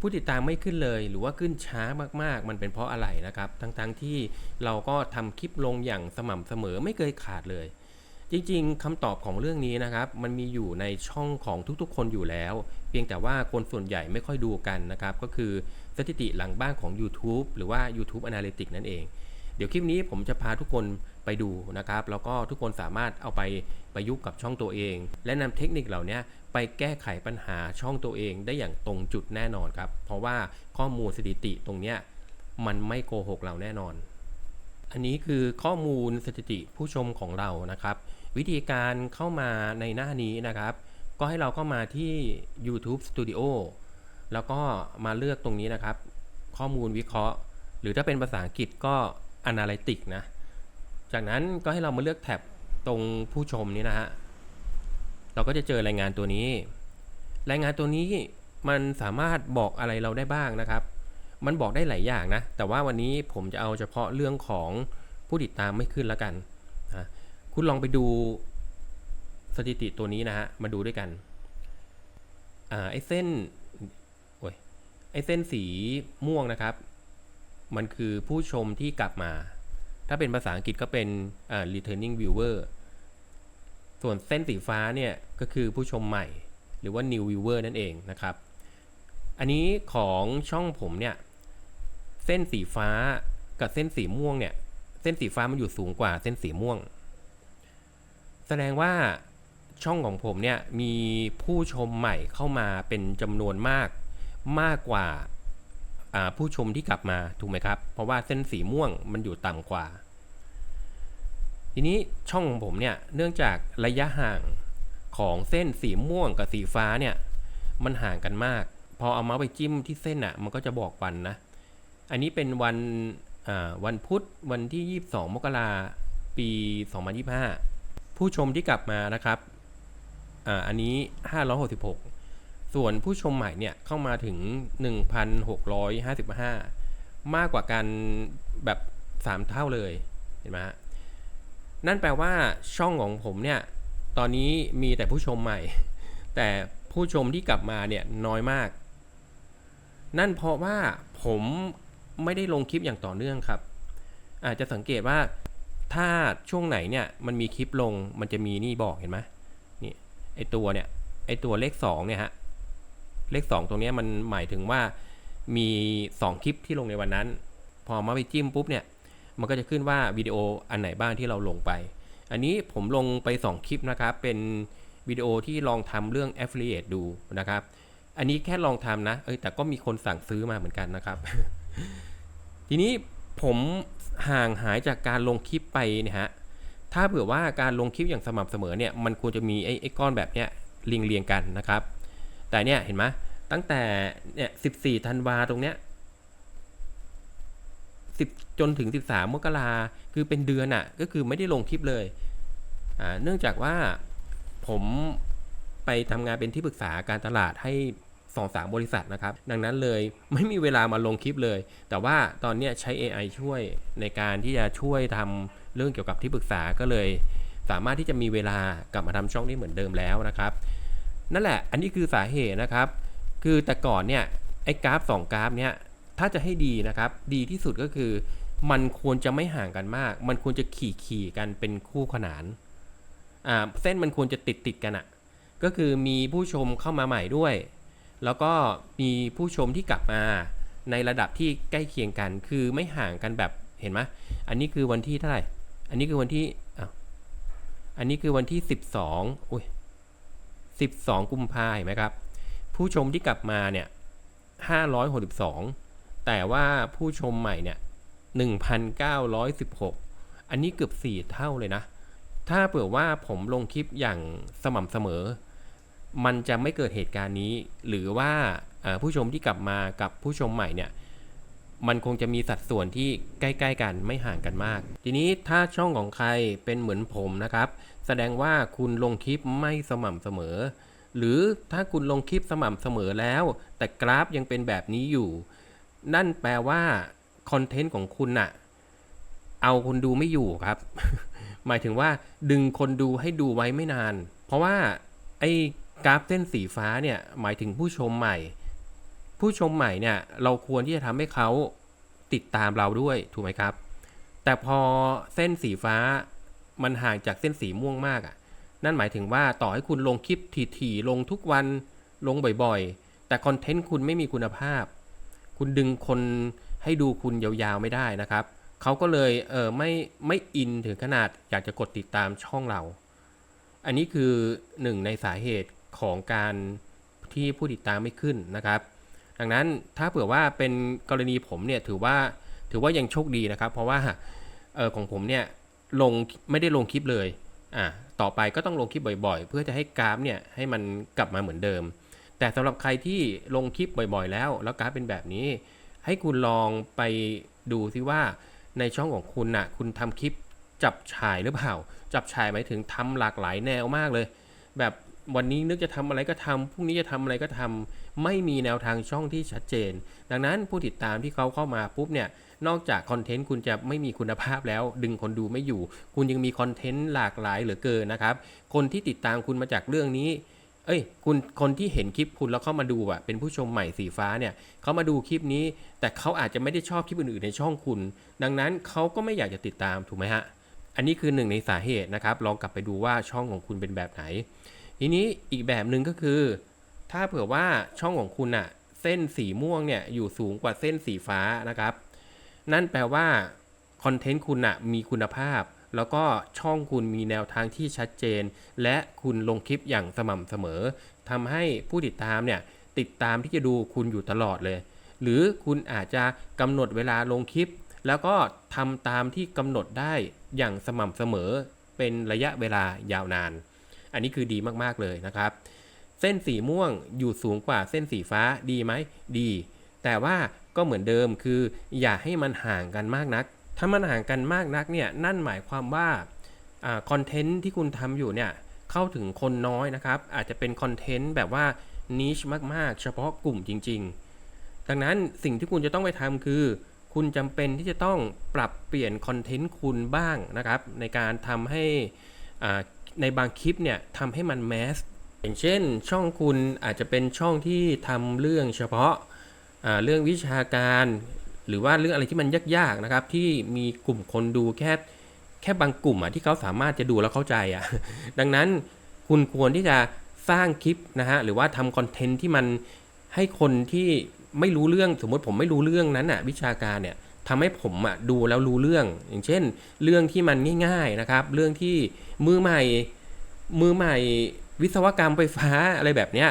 ผู้ติดตามไม่ขึ้นเลยหรือว่าขึ้นช้ามากๆ มันเป็นเพราะอะไรนะครับ ทั้งๆที่เราก็ทำคลิปลงอย่างสม่ำเสมอไม่เคยขาดเลย จริงๆคำตอบของเรื่องนี้นะครับ มันมีอยู่ในช่องของทุกๆ คนอยู่แล้ว เพียงแต่ว่าคนส่วนใหญ่ไม่ค่อยดูกันนะครับ ก็คือสถิติหลังบ้านของ YouTube หรือว่า YouTube Analytics นั่นเอง เดี๋ยวคลิปนี้ผมจะพาทุกคนไปดูนะครับ แล้วก็ทุกคนสามารถเอาไปประยุกต์กับช่องตัวเอง และนำเทคนิคเหล่านี้ไปแก้ไขปัญหาช่องตัวเองได้อย่างตรงจุดแน่นอนครับ เพราะว่าข้อมูลสถิติตรงเนี้ยมันไม่โกหกเราแน่นอน อันนี้คือข้อมูลสถิติผู้ชมของเรานะครับ วิธีการเข้ามาในหน้านี้นะครับ ก็ให้เราเข้ามาที่ YouTube Studio แล้วก็มาเลือกตรงนี้นะครับ ข้อมูลวิเคราะห์ หรือถ้าเป็นภาษาอังกฤษก็ Analytics นะ จากนั้นก็ให้เรามาเลือกแท็บตรงผู้ชมนี้นะฮะ เราก็จะเจอรายงานตัวนี้ รายงานตัวนี้มันสามารถบอกอะไรเราได้บ้างนะครับ มันบอกได้หลายอย่างนะ แต่ว่าวันนี้ผมจะเอาเฉพาะเรื่องของผู้ติดตามไม่ขึ้นแล้วกันนะคุณลองไปดูสถิติตัวนี้นะฮะ มาดูด้วยกัน อ่า ไอ้เส้นโอ้ย ไอ้เส้นสีม่วงนะครับ มันคือผู้ชมที่กลับมา ถ้าเป็นภาษาอังกฤษก็เป็น returning viewer ส่วนเส้นสีฟ้าเนี่ยก็คือผู้ชมใหม่ หรือว่า new viewer นั่นเองนะครับ อันนี้ของช่องผมเนี่ย เส้นสีฟ้ากับเส้นสีม่วงเนี่ย เส้นสีฟ้ามันอยู่สูงกว่าเส้นสีม่วง แสดงว่าช่องของผมเนี่ยมีผู้ชมใหม่เข้ามาเป็นจำนวนมากมากกว่า ผู้ชมที่กลับมาถูกไหมครับ เพราะว่าเส้นสีม่วงมันอยู่ต่ำกว่า ทีนี้ช่องของผมเนี่ยเนื่องจากระยะห่างของเส้นสีม่วงกับสีฟ้าเนี่ยมันห่างกันมาก พอเอาเมาส์ไปจิ้มที่เส้นอะมันก็จะบอกวันนะ อันนี้เป็นวันวันพุธวันที่ 22 มกราปี 2025 ผู้ชมที่กลับมานะครับอ่าอันนี้ 566 ส่วนผู้ชมใหม่เนี่ยเข้ามาถึง 1,655 มากกว่ากันแบบ 3 เท่าเลย เห็นไหมนั่นแปลว่าช่องของผมเนี่ย ตอนนี้มีแต่ผู้ชมใหม่ แต่ผู้ชมที่กลับมาเนี่ยน้อยมาก นั่นเพราะว่าผมไม่ได้ลงคลิปอย่างต่อเนื่องครับ อาจจะสังเกตว่าถ้าช่วงไหนเนี่ยมันมีคลิปลงมันจะมีนี่บอกเห็นไหมนี่ไอตัวเนี่ยไอตัวเลขสองเนี่ยฮะ เลขสองตรงนี้มันหมายถึงว่ามีสองคลิปที่ลงในวันนั้น พอมาไปจิ้มปุ๊บเนี่ย มันก็จะขึ้นว่าวิดีโออันไหนบ้างที่เราลงไป อันนี้ผมลงไป 2 คลิปนะครับ เป็นวิดีโอที่ลองทำเรื่อง affiliate ดูนะครับ อันนี้แค่ลองทำนะ เอ้ยแต่ก็มีคนสั่งซื้อมาเหมือนกันนะครับ ทีนี้ผมห่างหายจากการลงคลิปไปเนี่ยฮะ ถ้าเผื่อว่าการลงคลิปอย่างสม่ำเสมอเนี่ย มันควรจะมีไอ้ไอ้ก้อนแบบเนี้ยเรียงเรียงกันนะครับ แต่เนี่ยเห็นไหมตั้งแต่เนี่ย14ธันวาตรงเนี้ย10จนถึง13มมกราคือเป็นเดือนอะ่ะ ก็คือไม่ได้ลงคลิปเลยอ่าเนื่องจากว่าผมไปทำงานเป็นที่ปรึกษาการตลาดให้สองสามบริษัทนะครับ ดังนั้นเลยไม่มีเวลามาลงคลิปเลย แต่ว่าตอนเนี้ยใช้ AI ช่วยในการที่จะช่วยทำเรื่องเกี่ยวกับที่ปรึกษาก็เลย สามารถที่จะมีเวลากลับมาทำช่องนี้เหมือนเดิมแล้วนะครับ นั่นแหละ อันนี้คือสาเหตุนะครับ คือแต่ก่อนเนี่ยไอ้กราฟสองกราฟเนี่ยถ้าจะให้ดีนะครับ ดีที่สุดก็คือ มันควรจะไม่ห่างกันมาก มันควรจะขี่ขี่กันเป็นคู่ขนานอ่าเส้นมันควรจะติดติดกันอะ่ะก็คือมีผู้ชมเข้ามาใหม่ด้วย แล้วก็มีผู้ชมที่กลับมาในระดับที่ใกล้เคียงกัน คือไม่ห่างกันแบบเห็นไหมอันนี้คือวันที่เท่าไหร่ อันนี้คือวันที่อะอันนี้คือวันที่สิบสองอุ้ย สิบสองกุมภาเห็นไหมครับ ผู้ชมที่กลับมาเนี่ยห้าร้อยหกสิบสองแต่ว่าผู้ชมใหม่เนี่ย1,916 อันนี้เกือบ 4 เท่าเลยนะ ถ้าเผื่อว่าผมลงคลิปอย่างสม่ำเสมอ มันจะไม่เกิดเหตุการณ์นี้ หรือว่าผู้ชมที่กลับมากับผู้ชมใหม่เนี่ย มันคงจะมีสัดส่วนที่ใกล้ๆกันไม่ห่างกันมาก ทีนี้ถ้าช่องของใครเป็นเหมือนผมนะครับ แสดงว่าคุณลงคลิปไม่สม่ำเสมอ หรือถ้าคุณลงคลิปสม่ำเสมอแล้ว แต่กราฟยังเป็นแบบนี้อยู่ นั่นแปลว่าคอนเทนต์ของคุณน่ะ เอาคนดูไม่อยู่ครับ หมายถึงว่าดึงคนดูให้ดูไว้ไม่นาน เพราะว่าไอ้กราฟเส้นสีฟ้าเนี่ยหมายถึงผู้ชมใหม่ ผู้ชมใหม่เนี่ยเราควรที่จะทำให้เขาติดตามเราด้วยถูกไหมครับ แต่พอเส้นสีฟ้ามันห่างจากเส้นสีม่วงมากอะ่ะ นั่นหมายถึงว่าต่อให้คุณลงคลิปถี่ๆลงทุกวันลงบ่อยๆ แต่คอนเทนต์คุณไม่มีคุณภาพ คุณดึงคนให้ดูคุณยาวๆไม่ได้นะครับ เขาก็เลยเออไม่ไม่อินถึงขนาดอยากจะกดติดตามช่องเรา อันนี้คือหนึ่งในสาเหตุของการที่ผู้ติดตามไม่ขึ้นนะครับ ดังนั้นถ้าเผื่อว่าเป็นกรณีผมเนี่ยถือว่าถือว่ายังโชคดีนะครับ เพราะว่าเออของผมเนี่ยลงไม่ได้ลงคลิปเลยอะต่อไปก็ต้องลงคลิปบ่อยๆ เพื่อจะให้กราฟเนี่ยให้มันกลับมาเหมือนเดิม แต่สำหรับใครที่ลงคลิปบ่อยๆ แล้ว แล้วกราฟเป็นแบบนี้ ให้คุณลองไปดูซิว่าในช่องของคุณน่ะคุณทำคลิปจับฉายหรือเปล่า จับฉายหมายถึงทำหลากหลายแนวมากเลย แบบ วันนี้นึกจะทำอะไรก็ทำพรุ่งนี้จะทำอะไรก็ทำไม่มีแนวทางช่องที่ชัดเจน ดังนั้นผู้ติดตามที่เขาเข้ามาปุ๊บเนี่ยนอกจากคอนเทนต์คุณจะไม่มีคุณภาพแล้ว ดึงคนดูไม่อยู่ คุณยังมีคอนเทนต์หลากหลายเหลือเกินนะครับ คนที่ติดตามคุณมาจากเรื่องนี้เอ้ยคุณคนที่เห็นคลิปคุณแล้วเข้ามาดูอะเป็นผู้ชมใหม่สีฟ้าเนี่ยเขามาดูคลิปนี้ แต่เขาอาจจะไม่ได้ชอบคลิปอื่นๆในช่องคุณ ดังนั้นเขาก็ไม่อยากจะติดตามถูกไหมฮะอันนี้คือหนึ่งในสาเหตุนะครับลองกลับไปดูว่าช่องของคุณเป็นแบบไหน ทีนี้อีกแบบหนึ่งก็คือ ถ้าเผื่อว่าช่องของคุณอะเส้นสีม่วงเนี่ยอยู่สูงกว่าเส้นสีฟ้านะครับ นั่นแปลว่าคอนเทนต์คุณอะมีคุณภาพ แล้วก็ช่องคุณมีแนวทางที่ชัดเจน และคุณลงคลิปอย่างสม่ำเสมอทำให้ผู้ติดตามเนี่ยติดตามที่จะดูคุณอยู่ตลอดเลย หรือคุณอาจจะกำหนดเวลาลงคลิป แล้วก็ทำตามที่กำหนดได้อย่างสม่ำเสมอเป็นระยะเวลายาวนาน อันนี้คือดีมากๆเลยนะครับ เส้นสีม่วงอยู่สูงกว่าเส้นสีฟ้าดีไหมดี แต่ว่าก็เหมือนเดิมคือ อย่าให้มันห่างกันมากนัก ถ้ามันห่างกันมากนักเนี่ยนั่นหมายความว่าคอนเทนต์ที่คุณทำอยู่เนี่ยเข้าถึงคนน้อยนะครับ อาจจะเป็นคอนเทนต์แบบว่านิชมากๆ เฉพาะกลุ่มจริง ๆ ดังนั้นสิ่งที่คุณจะต้องไปทำคือ คุณจำเป็นที่จะต้องปรับเปลี่ยนคอนเทนต์คุณบ้างนะครับ ในการทำให้อ่า ในบางคลิปเนี่ยทำให้มันแมสอย่างเช่นช่องคุณอาจจะเป็นช่องที่ทำเรื่องเฉพาะเรื่องวิชาการ หรือว่าเรื่องอะไรที่มันยากๆนะครับ ที่มีกลุ่มคนดูแค่แค่บางกลุ่มอะที่เขาสามารถจะดูแล้วเข้าใจอะดังนั้นคุณควรที่จะสร้างคลิปนะฮะหรือว่าทำคอนเทนต์ที่มันให้คนที่ไม่รู้เรื่องสมมติผมไม่รู้เรื่องนั้นอะวิชาการเนี่ย ทำให้ผมอะดูแล้วรู้เรื่อง อย่างเช่น เรื่องที่มันง่าย ๆนะครับ เรื่องที่มือใหม่มือใหม่วิศวกรรมไฟฟ้าอะไรแบบเนี้ย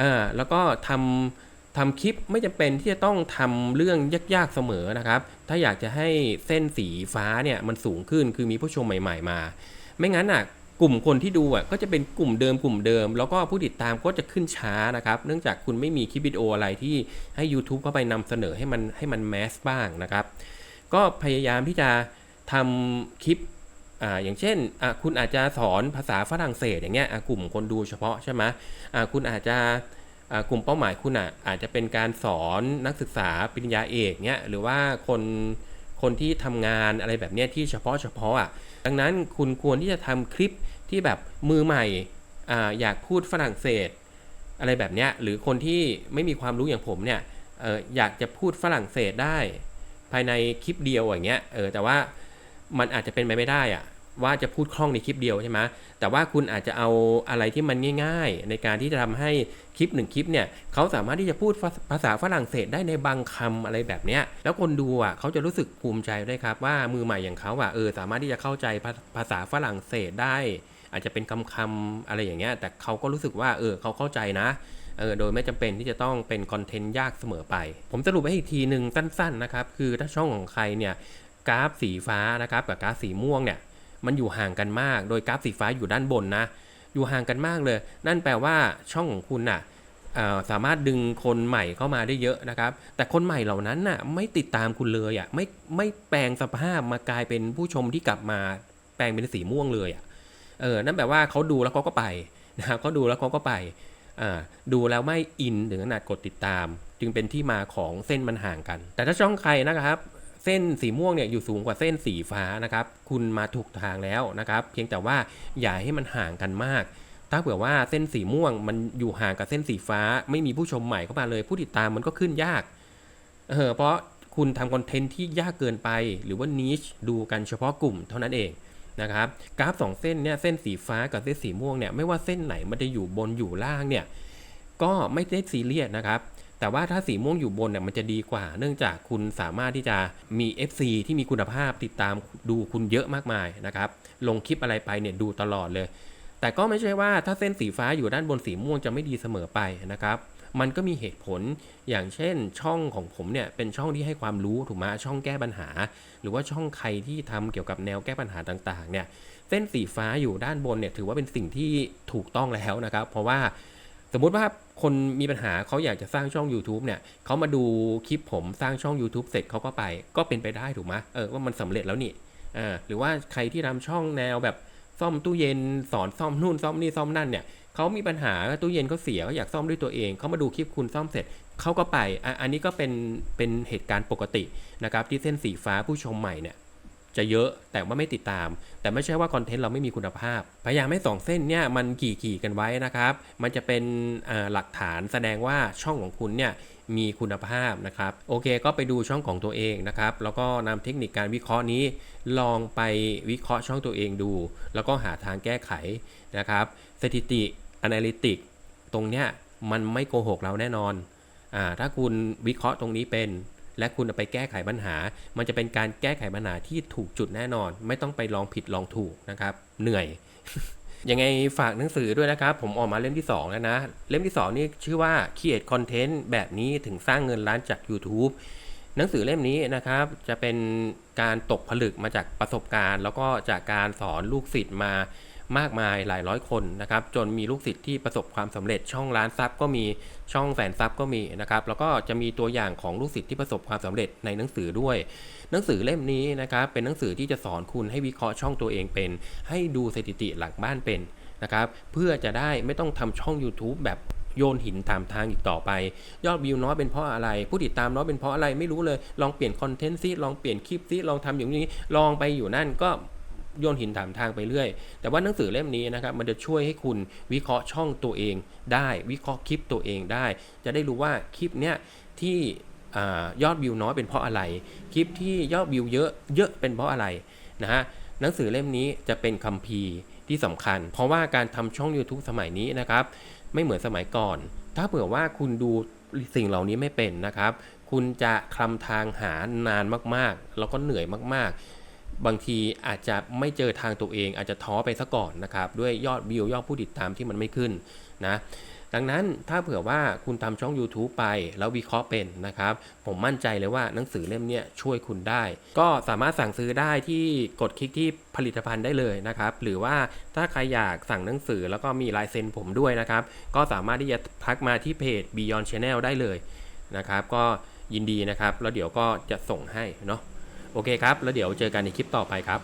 อ่าแล้วก็ทำทำคลิปไม่จำเป็นที่จะต้องทำเรื่องยากๆเสมอนะครับ ถ้าอยากจะให้เส้นสีฟ้าเนี่ยมันสูงขึ้นคือมีผู้ชมใหม่ ๆ มา ไม่งั้นอะ กลุ่มคนที่ดูอะก็จะเป็นกลุ่มเดิมกลุ่มเดิม แล้วก็ผู้ติดตามก็จะขึ้นช้านะครับ เนื่องจากคุณไม่มีคลิปวิดีโออะไรที่ให้ YouTube เข้าไปนำเสนอให้มันให้มันแมสบ้างนะครับ ก็พยายามที่จะทำคลิปอ่าอย่างเช่นอ่าคุณอาจจะสอนภาษาฝรั่งเศสอย่างเงี้ยอ่ากลุ่มคนดูเฉพาะใช่ไหมอ่าคุณอาจจะอ่ากลุ่มเป้าหมายคุณอะอาจจะเป็นการสอนนักศึกษาปริญญาเอกเนี้ยหรือว่าคน คนที่ทำงานอะไรแบบนี้ที่เฉพาะเฉพาะอะดังนั้นคุณควรที่จะทำคลิปที่แบบมือใหม่ออยากพูดฝรั่งเศส อะไรแบบนี้หรือคนที่ไม่มีความรู้อย่างผมเนี่ยอออยากจะพูดฝรั่งเศสได้ ภายในคลิปเดียวอย่างเงี้ยเออแต่ว่ามันอาจจะเป็นไปไม่ได้อะ ว่าจะพูดคล่องในคลิปเดียวใช่ไหมแต่ว่าคุณอาจจะเอาอะไรที่มันง่าย ๆ ในการที่จะทำให้คลิปหนึ่งคลิปเนี่ยเขาสามารถที่จะพูดภาษาฝรั่งเศสได้ในบางคำอะไรแบบเนี้ยแล้วคนดูอะเขาจะรู้สึกภูมิใจด้วยครับ ว่ามือใหม่อย่างเขาอะเออสามารถที่จะเข้าใจภาษาฝรั่งเศสได้ อาจจะเป็นคำคำๆอะไรอย่างเงี้ยแต่เขาก็รู้สึกว่าเออเขาเข้าใจนะเออโดยไม่จำเป็นที่จะต้องเป็นคอนเทนต์ยากเสมอไป ผมสรุปให้อีกทีหนึ่งสั้นๆนะครับ คือถ้าช่องของใครเนี่ยกราฟสีฟ้านะครับกับกราฟสีม่วงเนี่ย มันอยู่ห่างกันมาก โดยกราฟสีฟ้าอยู่ด้านบนนะ อยู่ห่างกันมากเลย นั่นแปลว่าช่องของคุณน่ะสามารถดึงคนใหม่เข้ามาได้เยอะนะครับ แต่คนใหม่เหล่านั้นน่ะไม่ติดตามคุณเลยอะไม่ไม่แปลงสภาพมากลายเป็นผู้ชมที่กลับมาแปลงเป็นสีม่วงเลยอะเออนั่นแปลว่าเขาดูแล้วเขาก็ไปนะครับเขาดูแล้วเขาก็ไปอ่าดูแล้วไม่อินถึงขนาดกดติดตาม จึงเป็นที่มาของเส้นมันห่างกัน แต่ถ้าช่องใครนะครับ เส้นสีม่วงเนี่ยอยู่สูงกว่าเส้นสีฟ้านะครับ คุณมาถูกทางแล้วนะครับ เพียงแต่ว่าอย่าให้มันห่างกันมาก ถ้าเผื่อว่าเส้นสีม่วงมันอยู่ห่างกับเส้นสีฟ้า ไม่มีผู้ชมใหม่เข้ามาเลย ผู้ติดตามมันก็ขึ้นยาก เออเพราะคุณทำคอนเทนต์ที่ยากเกินไป หรือว่านิชดูกันเฉพาะกลุ่มเท่านั้นเองนะครับกราฟสองเส้นเนี่ยเส้นสีฟ้ากับเส้นสีม่วงเนี่ยไม่ว่าเส้นไหนมันจะอยู่บนอยู่ล่างเนี่ยก็ไม่ได้ซีเรียสนะครับ แต่ว่าถ้าสีม่วงอยู่บนเนี่ยมันจะดีกว่า เนื่องจากคุณสามารถที่จะมี FC ที่มีคุณภาพติดตามดูคุณเยอะมากมายนะครับ ลงคลิปอะไรไปเนี่ยดูตลอดเลย แต่ก็ไม่ใช่ว่าถ้าเส้นสีฟ้าอยู่ด้านบนสีม่วงจะไม่ดีเสมอไปนะครับมันก็มีเหตุผลอย่างเช่นช่องของผมเนี่ยเป็นช่องที่ให้ความรู้ถูกไหมช่องแก้ปัญหา หรือว่าช่องใครที่ทำเกี่ยวกับแนวแก้ปัญหาต่างๆเนี่ยเส้นสีฟ้าอยู่ด้านบนเนี่ยถือว่าเป็นสิ่งที่ถูกต้องแล้วนะครับ เพราะว่า มมุติว่าคนมีปัญหาเขาอยากจะสร้างช่อง YouTube เนี่ยเขามาดูคลิปผมสร้างช่อง YouTube เสร็จเขาก็ไป ก็เป็นไปได้ถูกไหมเออว่ามันสำเร็จแล้วนี่อ่าหรือว่าใครที่ทำช่องแนวแบบซ่อมตู้เย็นสอนซ่อมนู่นซ่อมนี่ซ่อมนั่นเนี่ยเขามีปัญหาตู้เย็นเขาเสียเขาอยากซ่อมด้วยตัวเองเขามาดูคลิปคุณซ่อมเสร็จเขาก็ไปออันนี้ก็เป็นเป็นเหตุการณ์ปกตินะครับที่เส้นสีฟ้าผู้ชมใหม่เนี่ย จะเยอะแต่ว่าไม่ติดตาม แต่ไม่ใช่ว่าคอนเทนต์เราไม่มีคุณภาพ พยายามให้สองเส้นเนี่ยมันกี่กี่ๆกันไว้นะครับ มันจะเป็นหลักฐานแสดงว่าช่องของคุณเนี่ยมีคุณภาพนะครับ โอเคก็ไปดูช่องของตัวเองนะครับ แล้วก็นำเทคนิคการวิเคราะห์นี้ ลองไปวิเคราะห์ช่องตัวเองดู แล้วก็หาทางแก้ไขนะครับ สถิติ Analytic ตรงเนี้ยมันไม่โกหกเราแน่นอนอ่าถ้าคุณวิเคราะห์ตรงนี้เป็น และคุณไปแก้ไขปัญหา มันจะเป็นการแก้ไขปัญหาที่ถูกจุดแน่นอน ไม่ต้องไปลองผิดลองถูกนะครับ เหนื่อย ยังไงฝากหนังสือด้วยนะครับ ผมออกมาเล่มที่ 2 แล้วนะ เล่มที่ 2 นี่ชื่อว่า Create Content แบบนี้ถึงสร้างเงินล้านจาก YouTube หนังสือเล่มนี้นะครับ จะเป็นการตกผลึกมาจากประสบการณ์ แล้วก็จากการสอนลูกศิษย์มา มากมายหลายร้อยคนนะครับ จนมีลูกศิษย์ที่ประสบความสำเร็จช่องล้านซับก็มีช่องแสนซับก็มีนะครับ แล้วก็จะมีตัวอย่างของลูกศิษย์ที่ประสบความสำเร็จในหนังสือด้วย หนังสือเล่มนี้นะครับเป็นหนังสือที่จะสอนคุณให้วิเคราะห์ช่องตัวเองเป็น ให้ดูสถิติหลังบ้านเป็นนะครับเพื่อจะได้ไม่ต้องทำช่อง YouTube แบบโยนหินตามทางอีกต่อไป ยอดวิวน้อยเป็นเพราะอะไร ผู้ติดตามน้อยเป็นเพราะอะไรไม่รู้เลย ลองเปลี่ยนคอนเทนต์ซิลองเปลี่ยนคลิปซิลองทำอย่างนี้ ลองไปอยู่นั่นก็ โยนหินถามทางไปเรื่อย แต่ว่าหนังสือเล่มนี้นะครับมันจะช่วยให้คุณวิเคราะห์ช่องตัวเองได้ วิเคราะห์คลิปตัวเองได้ จะได้รู้ว่าคลิปเนี้ยที่อยอดวิวน้อยเป็นเพราะอะไร คลิปที่ยอดวิวเยอะเยอะเป็นเพราะอะไรนะฮะหนังสือเล่มนี้จะเป็นคัมภีร์ที่สำคัญ เพราะว่าการทำช่อง YouTube สมัยนี้นะครับ ไม่เหมือนสมัยก่อน ถ้าเผื่อว่าคุณดูสิ่งเหล่านี้ไม่เป็นนะครับ คุณจะคลำทางหานานมากๆ แล้วก็เหนื่อยมากๆ บางทีอาจจะไม่เจอทางตัวเอง อาจจะท้อไปซะก่อนนะครับ ด้วยยอดวิวยอดผู้ติดตามที่มันไม่ขึ้นนะดังนั้นถ้าเผื่อว่าคุณทำช่อง YouTube ไป แล้ววิเคราะห์เป็นนะครับ ผมมั่นใจเลยว่าหนังสือเล่มนี้ช่วยคุณได้ ก็สามารถสั่งซื้อได้ที่กดคลิกที่ผลิตภัณฑ์ได้เลยนะครับ หรือว่าถ้าใครอยากสั่งหนังสือแล้วก็มีลายเซ็นผมด้วยนะครับ ก็สามารถที่จะทักมาที่เพจ Beyond Channel ได้เลยนะครับ ก็ยินดีนะครับ แล้วเดี๋ยวก็จะส่งให้เนาะ โอเคครับ แล้วเดี๋ยวเจอกันในคลิปต่อไปครับ